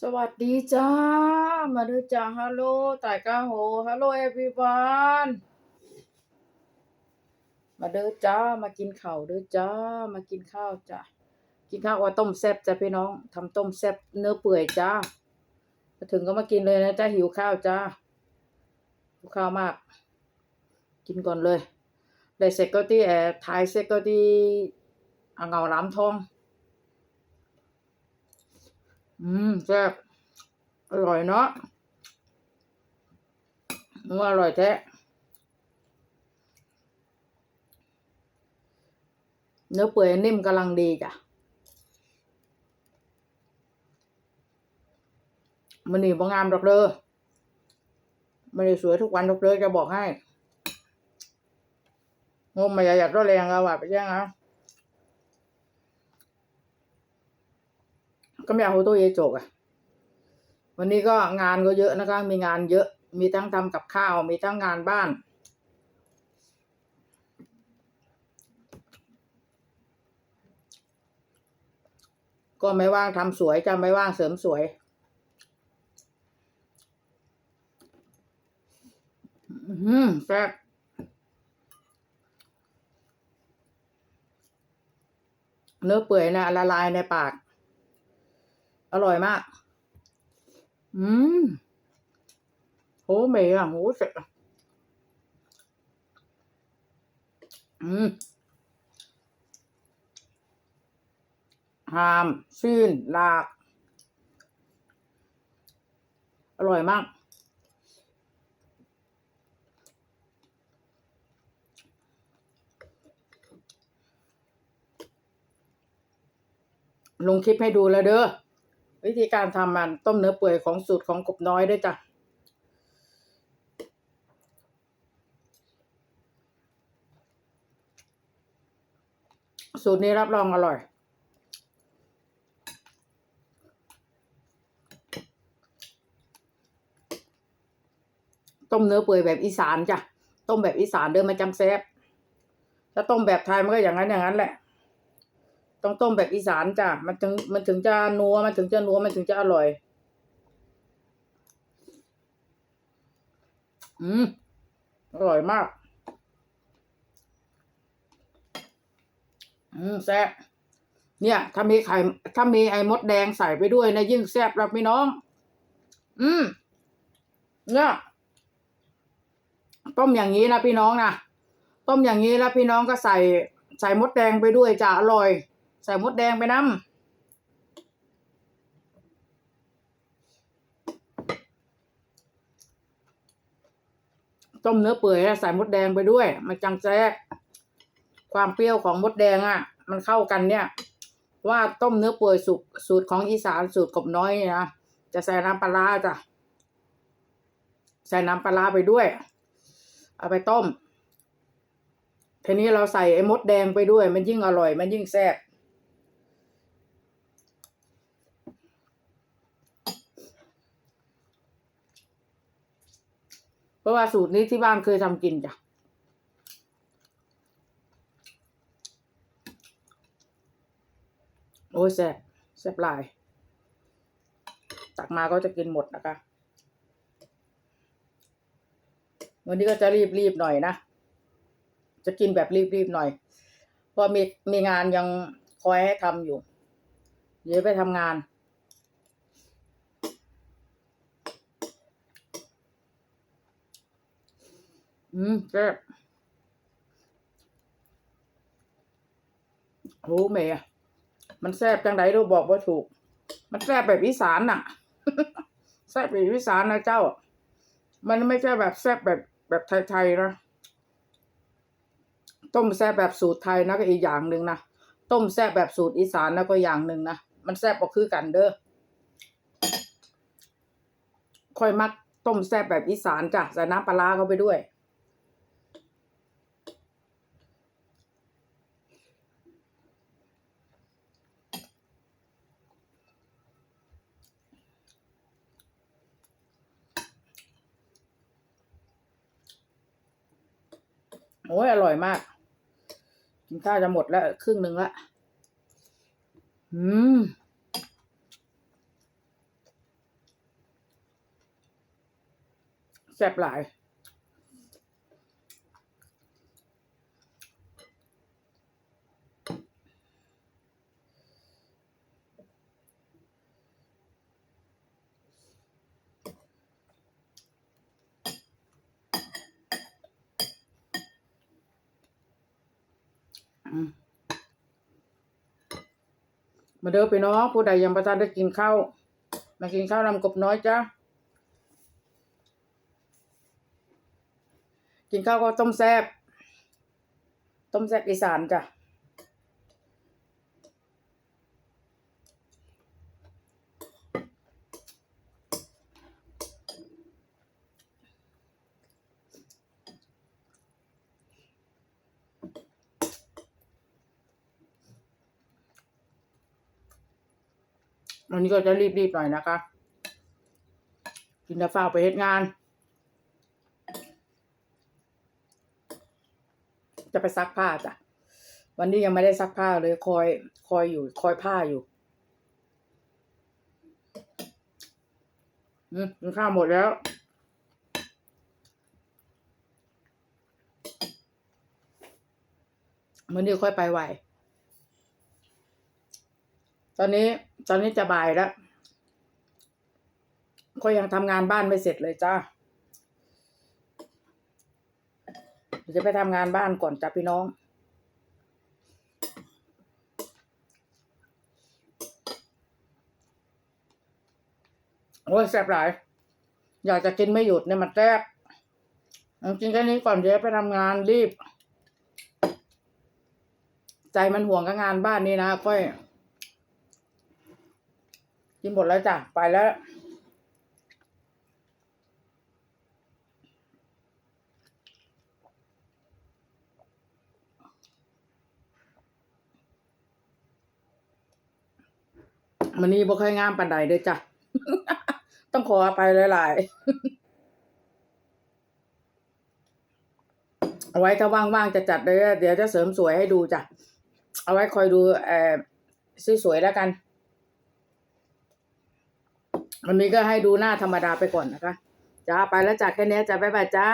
สวัสดีจ้า มาดูจ้าฮัลโหลต่ายกาโหฮัลโหลเอวีวานมาเด้อจ้า มากินข้าวเด้อจ้า มากินข้าวจ้ากินข้าวว่าต้มแซ่บจ้ะพี่น้องทำต้มแซ่บเนื้อเปื่อยจ้ามาถึงก็มากินเลยนะจ้าหิวข้าวจ้าหิวข้าวมาก กินก่อนเลยได้เสร็จก็ที่แอร์ถ่ายเสร็จก็ที่อ่างเงาล้ำทอง อืมแซ่บอร่อยเนาะนัวอร่อยแท้เนื้อเปื่อยนิ่มกำลังดีจ้ะมันนี่บ่งามดอกเด้อไม่ได้สวยทุกวันดอกเด้อจะบอกให้งมมาอยากตัวแรงเอาว่ะไปแจ้งเอา ก็ไม่เอาโฮโตเยจกอะวันนี้ก็งานก็เยอะนะคะ มีงานเยอะ มีทั้งทำกับข้าว มีทั้งงานบ้าน ก็ไม่ว่างทำสวยจะไม่ว่างเสริมสวยอืมแซ่บเนื้อเปื่อยนะละลายในปาก อร่อยมาก อืมโหเมย์อะโหเสร็จอืมหามชื่นลาก อร่อยมาก ลงคลิปให้ดูแล้วเด้อ วิธีการทำมันต้มเนื้อเปื่อยของสูตรของกบน้อยด้วยจ้ะสูตรนี้รับรองอร่อย ต้มเนื้อเปื่อยแบบอีสานจ้ะ ต้มแบบอีสานเดิมมาจังแซ่บถ้าต้มแบบไทยมันก็อย่างนั้นอย่างนั้นแหละ ต้องต้มแบบอีสานจ้ะ มันถึงมันถึงจะนัว มันถึงจะนัว มันถึงจะอร่อย อืม อร่อยมาก อืมแซ่บเนี่ย ถ้ามีไข่ ถ้ามีไอ้มดแดงใส่ไปด้วยนะยิ่งแซ่บรับพี่น้อง อืม เนี่ยต้มอย่างนี้นะพี่น้องนะ ต้มอย่างนี้แล้วพี่น้องก็ใส่ใส่มดแดงไปด้วยจะอร่อย ใส่มดแดงไปน้ำต้มเนื้อเปื่อยใส่มดแดงไปด้วย มันจังแจ๊กความเปรี้ยวของมดแดงอะ มันเข้ากันเนี่ย ว่าต้มเนื้อเปื่อยสุกสูตรของอีสานสูตรกบน้อยนะจะใส่น้ำปลาจ้ะใส่น้ำปลาร้าไปด้วย เอาไปต้มทีนี้เราใส่ไอ้มดแดงไปด้วย มันยิ่งอร่อย มันยิ่งแซ่บ เพราะว่าสูตรนี้ที่บ้านเคยทำกินจ้ะโอ้ยแซ่บแซ่บหลาย ตักมาก็จะกินหมดนะคะ วันนี้ก็จะรีบๆหน่อยนะ จะกินแบบรีบๆหน่อย เพราะมีมีงานยังคอยให้ทำอยู่ เดี๋ยวไปทำงาน อืมแซ่บโอ้เมย์มันแซ่บจังไดรู้บอกว่าถูก มันแซ่บแบบอีสานน่ะ แซ่บแบบอีสานนะเจ้า มันไม่ใช่แบบแซ่บแบบแบบไทยๆนะ ต้มแซ่บแบบสูตรไทยนะก็อีกอย่างหนึ่งนะ ต้มแซ่บแบบสูตรอีสานนะก็อย่างหนึ่งนะ มันแซ่บก็คือกันเด้อ ค่อยมักต้มแซ่บแบบอีสานจ้ะใส่น้ำปลาเข้าไปด้วย โอ้ยอร่อยมาก กินข้าจะหมดแล้ว ครึ่งหนึ่งละ อืม แซ่บหลาย มาเด้อไปน้องผู้ใดยังประทานได้กินข้าวมากินข้าวนำกบน้อยจ้ากินข้าวก็ต้มแซบต้มแซ่บอีสานจ้ะ วันนี้ก็จะรีบๆหน่อยนะคะ กินแต่ฝ้าไปเฮ็ดงาน จะไปซักผ้าจ้ะ วันนี้ยังไม่ได้ซักผ้าเลยคอยคอยอยู่ คอยผ้าอยู่อืมกินข้าวหมดแล้วมื่อนี้ค่อยไปไหว ตอนนี้ตอนนี้จะบ่ายแล้ว ก็ยังทำงานบ้านไม่เสร็จเลยจ้าจะไปทำงานบ้านก่อนจ้ะพี่น้องโอ้ยแซ่บหลาย อยากจะกินไม่หยุดเนี่ยมันแซ่บกินแค่นี้ก่อนเดี๋ยวไปทำงานรีบ ใจมันห่วงกับงานบ้านนี่นะก้อย กินหมดแล้วจ้ะ ไปแล้ว มันนี้บ่ค่อยงามปานใดเด้อจ้ะ ต้องขออภัยหลายๆเอาไว้ถ้าว่างๆจะจัดเลยเดี๋ยวจะเสริมสวยให้ดูจ้ะ เอาไว้คอยดูเอ่อสวยๆแล้วกัน วันนี้ก็ให้ดูหน้าธรรมดาไปก่อนนะคะจ้าไปแล้วจากแค่นี้จ้ะบ๊ายบายจ้า